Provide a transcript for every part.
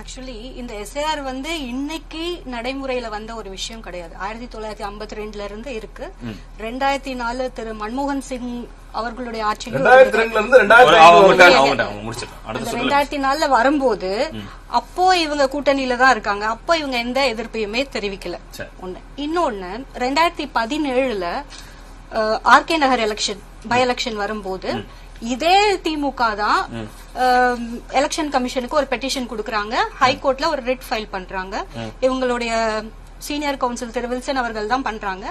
Actually இந்த SIR வந்து இன்னைக்கு நடைமுறையில வந்த ஒரு விஷயம் கிடையாது. ஆயிரத்தி தொள்ளாயிரத்தி ஐம்பத்தி ரெண்டுல இருந்து இருக்கு. ரெண்டாயிரத்தி நாலு திரு மன்மோகன் சிங் அவர்களுடைய ஆட்சியில் ரெண்டாயிரத்தி நாலுல வரும்போது அப்போ இவங்க கூட்டணியில தான் இருக்காங்க. அப்போ இவங்க எந்த எதிர்ப்பையுமே தெரிவிக்கல. சரி. ஒண்ணு. இன்னொன்னு ரெண்டாயிரத்தி பதினேழுல RK Nagar election by election வரும்போது இதே திமுக தான் எலெக்ஷன் கமிஷனுக்கு ஒரு பெட்டிஷன் கொடுக்கறாங்க. ஹைகோர்ட்ல ஒரு ரிட் ஃபைல் பண்றாங்க. இவங்களுடைய சீனியர் கவுன்சில் திரு வில்சன் அவர்கள் தான் பண்றாங்க.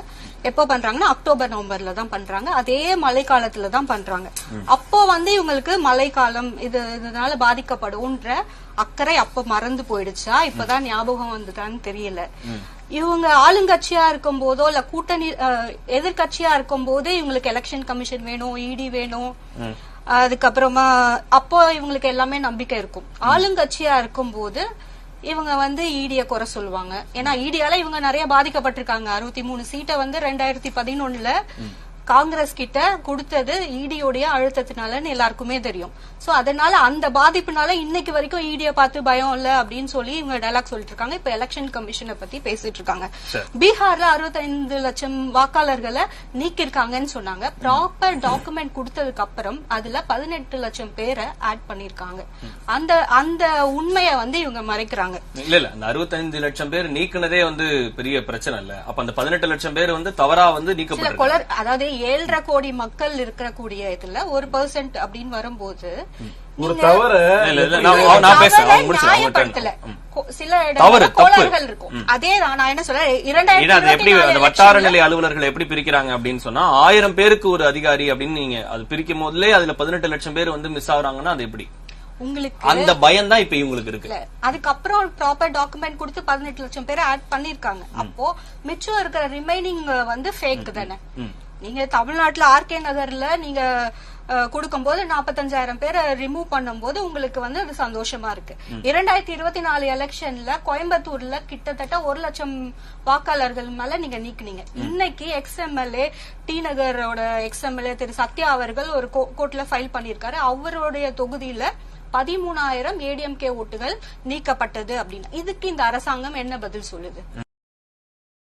எப்போ பண்றாங்கன்னா அக்டோபர் நவம்பர்ல தான் பண்றாங்க. அதே மழைக்காலத்துல தான் பண்றாங்க. அப்போ வந்து இவங்களுக்கு மழைக்காலம் இது இதனால பாதிக்கப்படும்ன்ற அக்கறை அப்ப மறந்து போயிடுச்சா? இப்பதான் ஞாபகம் வந்துதான்னு தெரியல. இவங்க ஆளுங்கட்சியா இருக்கும் போதோ இல்ல கூட்டணி அஹ், எதிர்க்கட்சியா இருக்கும் போதே இவங்களுக்கு எலெக்ஷன் கமிஷன் வேணும் இடி வேணும். அதுக்கப்புறமா அப்போ இவங்களுக்கு எல்லாமே நம்பிக்கை இருக்கும். ஆளுங்கட்சியா இருக்கும்போது இவங்க வந்து ஈடிய குறை சொல்லுவாங்க. ஏன்னா ஈடியால இவங்க நிறைய பாதிக்கப்பட்டிருக்காங்க. அறுபத்தி மூணு சீட்டை வந்து ரெண்டாயிரத்தி பதினொன்னுல காங்கிரஸ் கிட்ட கொடுத்தது ஈடியோடைய அழுத்தத்தினாலன்னு எல்லாருக்குமே தெரியும். சோ அதனால அந்த பாதிப்புனால இன்னைக்கு வரைக்கும் ஈடிய பார்த்து பயம் இல்ல அப்படின்னு சொல்லி இவங்க டைலாக் சொல்லிட்டு இருக்காங்க. இப்ப எலெக்ஷன் கமிஷனை பத்தி பேசிட்டு இருக்காங்க. பீகார்ல அறுபத்தைந்து லட்சம் வாக்காளர்களை நீக்கிருக்காங்கன்னு சொன்னாங்க. ப்ராப்பர் டாக்குமெண்ட் கொடுத்ததுக்கு அப்புறம் அதுல பதினெட்டு லட்சம் பேரை ஆட் பண்ணிருக்காங்க அந்த அந்த உண்மையை வந்து இவங்க மறைக்கிறாங்க. இல்ல இல்ல. அந்த அறுபத்தஞ்சு லட்சம் பேர் நீக்குனதே வந்து பெரிய பிரச்சனை இல்ல. அப்ப அந்த பதினெட்டு லட்சம் பேர் வந்து தவறா வந்து கொலர் அதாவது ஏழரை கோடி மக்கள் இருக்கக்கூடிய இதுல ஒரு பெர்சென்ட் அப்படின்னு வரும்போது ஒரு தவற. சில தப்பு. கோளாறுகள் இருக்கும். அதே நான் என்ன சொல்றேன்? இரண்டாயிரத்தி எப்படி அந்த வட்டார நிலை அலுவலர்கள் எப்படி பிரிக்கிறாங்க அப்படின்னு சொன்னா ஆயிரம் பேருக்கு ஒரு அதிகாரி அப்படின்னு நீங்க அது பிரிக்கும் போதுலே அதுல பதினெட்டு லட்சம் பேர் வந்து மிஸ் ஆகுறாங்கன்னா அது எப்படி? உங்களுக்கு அந்த பயம் தான் இப்ப இவங்களுக்கு இருக்கு. இல்ல அதுக்கப்புறம் ப்ராப்பர் டாக்குமெண்ட் கொடுத்து பதினெட்டு லட்சம் பேரை ஆட் பண்ணிருக்காங்க அப்போ மிச்சம் இருக்கிற ரிமைனிங் வந்து ஃபேக் தானே? நீங்க தமிழ்நாட்டுல ஆர்கே நகர்ல நீங்க கொடுக்கும்போது நாற்பத்தஞ்சாயிரம் பேரை ரிமூவ் பண்ணும்போது உங்களுக்கு வந்து அது சந்தோஷமா இருக்கு. இரண்டாயிரத்தி இருபத்தி நாலு எலெக்ஷன்ல கோயம்புத்தூர்ல கிட்டத்தட்ட ஒரு லட்சம் வாக்காளர்கள் மேல நீங்க நீக்குனீங்க. இன்னைக்கு எக்ஸ்எம்எல்ஏ டி நகரோட எக்ஸ்எம்எல்ஏ திரு சத்யா அவர்கள் ஒரு கோர்ட்ல ஃபைல் பண்ணிருக்காரு அவருடைய தொகுதியில பதிமூணாயிரம் ஏடிஎம்கே ஓட்டுகள் நீக்கப்பட்டது அப்படின்னு இதுக்கு இந்த அரசாங்கம் என்ன பதில் சொல்லுது?